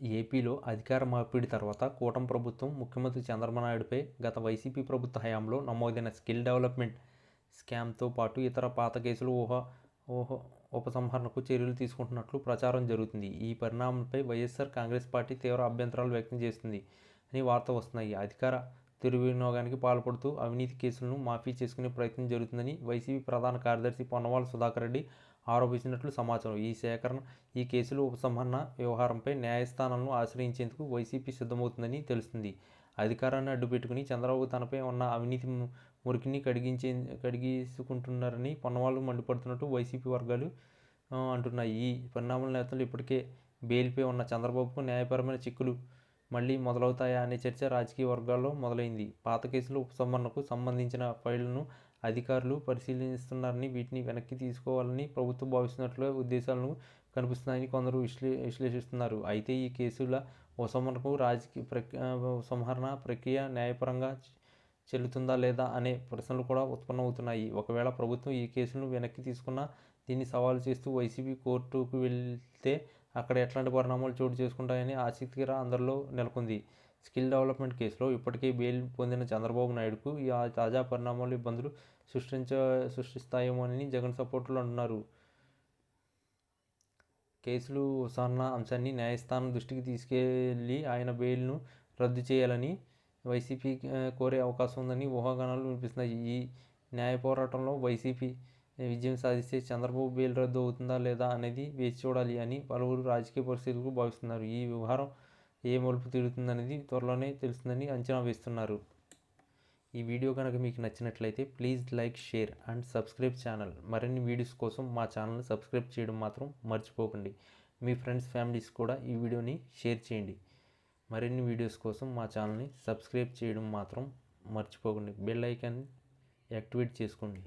ఏపీలో అధికార మార్పిడి తర్వాత కూటమి ప్రభుత్వం ముఖ్యమంత్రి చంద్రబాబు నాయుడుపై గత వైసీపీ ప్రభుత్వ హయాంలో నమోదైన స్కిల్ డెవలప్మెంట్ స్కామ్తో పాటు ఇతర పాత కేసులు ఊహ ఊహ ఉపసంహరణకు చర్యలు తీసుకుంటున్నట్లు ప్రచారం జరుగుతుంది. ఈ పరిణామంపై వైఎస్ఆర్ కాంగ్రెస్ పార్టీ తీవ్ర అభ్యంతరాలు వ్యక్తం చేస్తుంది అని వార్త వస్తున్నాయి. అధికార దుర్వినియోగానికి పాల్పడుతూ అవినీతి కేసులను మాఫీ చేసుకునే ప్రయత్నం జరుగుతుందని వైసీపీ ప్రధాన కార్యదర్శి పొన్నవాల సుధాకర్ రెడ్డి ఆరోపించినట్లు సమాచారం. ఈ సేకరణ ఈ కేసులు ఉపసంహరణ వ్యవహారంపై న్యాయస్థానాలను ఆశ్రయించేందుకు వైసీపీ సిద్ధమవుతుందని తెలుస్తుంది. అధికారాన్ని అడ్డుపెట్టుకుని చంద్రబాబు తనపై ఉన్న అవినీతి మురికిని కడిగించే కడిగించుకుంటున్నారని పొన్నవాళ్ళు మండిపడుతున్నట్టు వైసీపీ వర్గాలు అంటున్నాయి. ఈ పరిణామాల నేతలు ఇప్పటికే బెయిల్పై ఉన్న చంద్రబాబుకు న్యాయపరమైన చిక్కులు మళ్ళీ మొదలవుతాయా అనే చర్చ రాజకీయ వర్గాల్లో మొదలైంది. పాత కేసుల ఉపసంహరణకు సంబంధించిన ఫైళ్ళను అధికారులు పరిశీలిస్తున్నారని వీటిని వెనక్కి తీసుకోవాలని ప్రభుత్వం భావిస్తున్నట్లుగా ఉద్దేశాలను కనిపిస్తున్నాయని కొందరు విశ్లే విశ్లేషిస్తున్నారు. అయితే ఈ కేసుల ఉపసంహరణకు రాజకీయ ప్రక్రియ ఉపసంహరణ ప్రక్రియ న్యాయపరంగా చెల్లుతుందా లేదా అనే ప్రశ్నలు కూడా ఉత్పన్నమవుతున్నాయి. ఒకవేళ ప్రభుత్వం ఈ కేసులను వెనక్కి తీసుకున్నా దీన్ని సవాలు చేస్తూ వైసీపీ కోర్టుకు వెళ్తే అక్కడ ఎట్లాంటి పరిణామాలు చోటు చేసుకుంటాయని ఆసక్తికర అందరిలో నెలకొంది. స్కిల్ డెవలప్మెంట్ కేసులో ఇప్పటికే బెయిల్ పొందిన చంద్రబాబు నాయుడుకు ఈ ఆ తాజా పరిణామాలు ఇబ్బందులు సృష్టించ సృష్టిస్తాయేమోనని జగన్ సపోర్టులు అంటున్నారు కేసులు విచారణ అంశాన్ని న్యాయస్థానం దృష్టికి తీసుకెళ్ళి ఆయన బెయిల్ను రద్దు చేయాలని వైసీపీ కోరే అవకాశం ఉందని ఊహాగానాలు వినిపిస్తున్నాయి. ఈ న్యాయ పోరాటంలో వైసీపీ విజయం సాధిస్తే చంద్రబాబు బెయిల్ రద్దు అవుతుందా లేదా అనేది వేచి చూడాలి అని పలువురు రాజకీయ పరిస్థితులకు భావిస్తున్నారు. ఈ వ్యవహారం ఏ మలుపు తిరుగుతుందనేది త్వరలోనే తెలుస్తుందని అంచనా వేస్తున్నారు. ఈ వీడియో కనుక మీకు నచ్చినట్లయితే please like share and subscribe channel. మరిన్ని వీడియోస్ కోసం మా ఛానల్ని సబ్స్క్రైబ్ చేయడం మాత్రం మర్చిపోకండి. మీ ఫ్రెండ్స్ ఫ్యామిలీస్ కూడా ఈ వీడియోని షేర్ చేయండి. మరిన్ని వీడియోస్ కోసం మా ఛానల్ని సబ్స్క్రైబ్ చేయడం మాత్రం మర్చిపోకండి. బెల్ ఐకాన్ యాక్టివేట్ చేసుకోండి.